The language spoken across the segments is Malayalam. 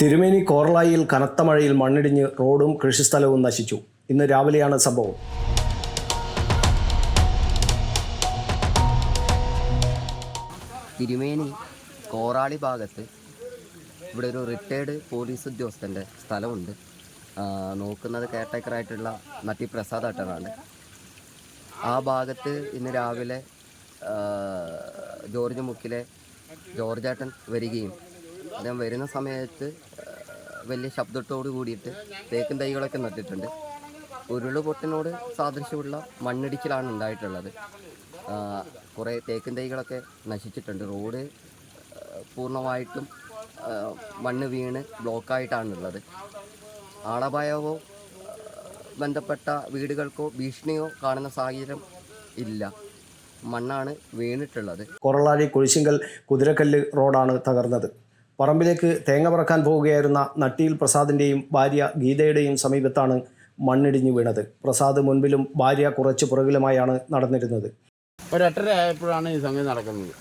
തിരുമേനി കോർളായിൽ കനത്ത മഴയിൽ മണ്ണിടിഞ്ഞ് റോഡും കൃഷിസ്ഥലവും നശിച്ചു. ഇന്ന് രാവിലെയാണ് സംഭവം. തിരുമേനി കോറാളി ഭാഗത്ത് ഇവിടെ ഒരു റിട്ടയർഡ് പോലീസ് ഉദ്യോഗസ്ഥന്റെ സ്ഥലമുണ്ട്. നോക്കുന്നത് കെയർടേക്കറായിട്ടുള്ള നട്ടി പ്രസാദ് ഏട്ടനാണ്. ആ ഭാഗത്ത് ഇന്ന് രാവിലെ ജോർജ് മുക്കിലെ ജോർജ് ഏട്ടൻ വരികയും അദ്ദേഹം വരുന്ന സമയത്ത് വലിയ ശബ്ദത്തോട് കൂടിയിട്ട് തേക്കും തൈകളൊക്കെ നട്ടിട്ടുണ്ട്. ഉരുളുപൊട്ടിനോട് സാദൃശ്യമുള്ള മണ്ണിടിച്ചിലാണ് ഉണ്ടായിട്ടുള്ളത്. കുറേ തേക്കും തൈകളൊക്കെ നശിച്ചിട്ടുണ്ട്. റോഡ് പൂർണമായിട്ടും മണ്ണ് വീണ് ബ്ലോക്കായിട്ടാണുള്ളത്. ആളപായവോ ബന്ധപ്പെട്ട വീടുകൾക്കോ ഭീഷണിയോ കാണുന്ന സാഹചര്യം ഇല്ല. മണ്ണാണ് വീണിട്ടുള്ളത്. കൊറളാഴി കുഴിശിങ്കൽ കുതിരക്കല്ല് റോഡാണ് തകർന്നത്. പറമ്പിലേക്ക് തേങ്ങ പറക്കാൻ പോവുകയായിരുന്ന നട്ടിയിൽ പ്രസാദിന്റെയും ഭാര്യ ഗീതയുടെയും സമീപത്താണ് മണ്ണിടിഞ്ഞു വീണത്. പ്രസാദ് മുൻപിലും ഭാര്യ കുറച്ച് പുറകിലുമായാണ് നടന്നിരുന്നത്. ഒരു എട്ടര ആയപ്പോഴാണ് ഈ സംഗതി നടക്കുന്നത്.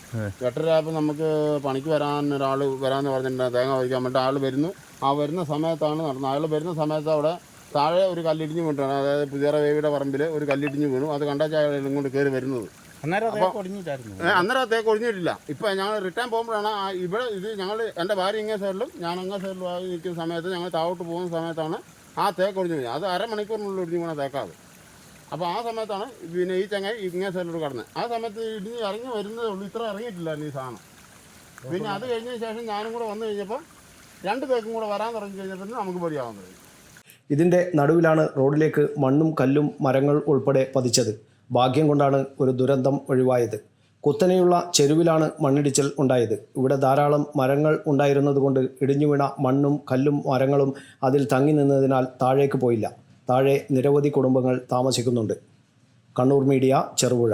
എട്ടര ആയപ്പോൾ നമുക്ക് പണിക്ക് വരാൻ ഒരാൾ വരാമെന്ന് പറഞ്ഞിട്ടുണ്ട്. തേങ്ങ പറിക്കാൻ വേണ്ടി ആൾ വരുന്നു. ആ വരുന്ന സമയത്താണ് നടന്നത്. അയാൾ വരുന്ന സമയത്ത് അവിടെ താഴെ ഒരു കല്ലിടിഞ്ഞ് വീണിട്ടാണ് അതായത് പുതിയറ വേവിയുടെ പറമ്പിൽ ഒരു കല്ലിടിഞ്ഞ് വീണു. അത് കണ്ടാച്ചാൽ അയാൾ ഇങ്ങോട്ട് കയറി വരുന്നത്. അന്നേരം തേക്ക് ഒഴിഞ്ഞിട്ടില്ല ഇപ്പം ഞങ്ങൾ റിട്ടേൺ പോകുമ്പോഴാണ് ആ ഇവിടെ ഇത് ഞങ്ങൾ എന്റെ ഭാര്യ ഇങ്ങേ സൈഡിലും ഞാൻ അങ്ങേ സൈഡിലും ആയി നിൽക്കുന്ന സമയത്ത് ഞങ്ങൾ താവോട്ട് പോകുന്ന സമയത്താണ് ആ തേക്ക് ഒഴിഞ്ഞു അത് അരമണിക്കൂറിനുള്ളിൽ ഒഴിഞ്ഞു പോണ തേക്കാത്. അപ്പോൾ ആ സമയത്താണ് പിന്നെ ഈ ചങ്ങായി ഇങ്ങേ സൈഡിലൂടെ കടന്നത് ആ സമയത്ത് ഇടിഞ്ഞ് ഇറങ്ങി വരുന്നതേ ഉള്ളൂ. ഇത്ര ഇറങ്ങിയിട്ടില്ലായിരുന്നു ഈ സാധനം. പിന്നെ അത് കഴിഞ്ഞ ശേഷം ഞാനും കൂടെ വന്നു കഴിഞ്ഞപ്പോൾ രണ്ട് തേക്കും കൂടെ വരാൻ തുടങ്ങി കഴിഞ്ഞപ്പോൾ നമുക്ക് പേടിയാവാൻ തുടങ്ങി. ഇതിന്റെ നടുവിലാണ് റോഡിലേക്ക് മണ്ണും കല്ലും മരങ്ങൾ ഉൾപ്പെടെ പതിച്ചത്. ഭാഗ്യം കൊണ്ടാണ് ഒരു ദുരന്തം ഒഴിവായത്. കുത്തനെയുള്ള ചെരുവിലാണ് മണ്ണിടിച്ചിൽ ഉണ്ടായത്. ഇവിടെ ധാരാളം മരങ്ങൾ ഉണ്ടായിരുന്നതുകൊണ്ട് ഇടിഞ്ഞു വീണ മണ്ണും കല്ലും മരങ്ങളും അതിൽ തങ്ങി നിന്നതിനാൽ താഴേക്ക് പോയില്ല. താഴെ നിരവധി കുടുംബങ്ങൾ താമസിക്കുന്നുണ്ട്. കണ്ണൂർ മീഡിയ ചെറുപുഴ.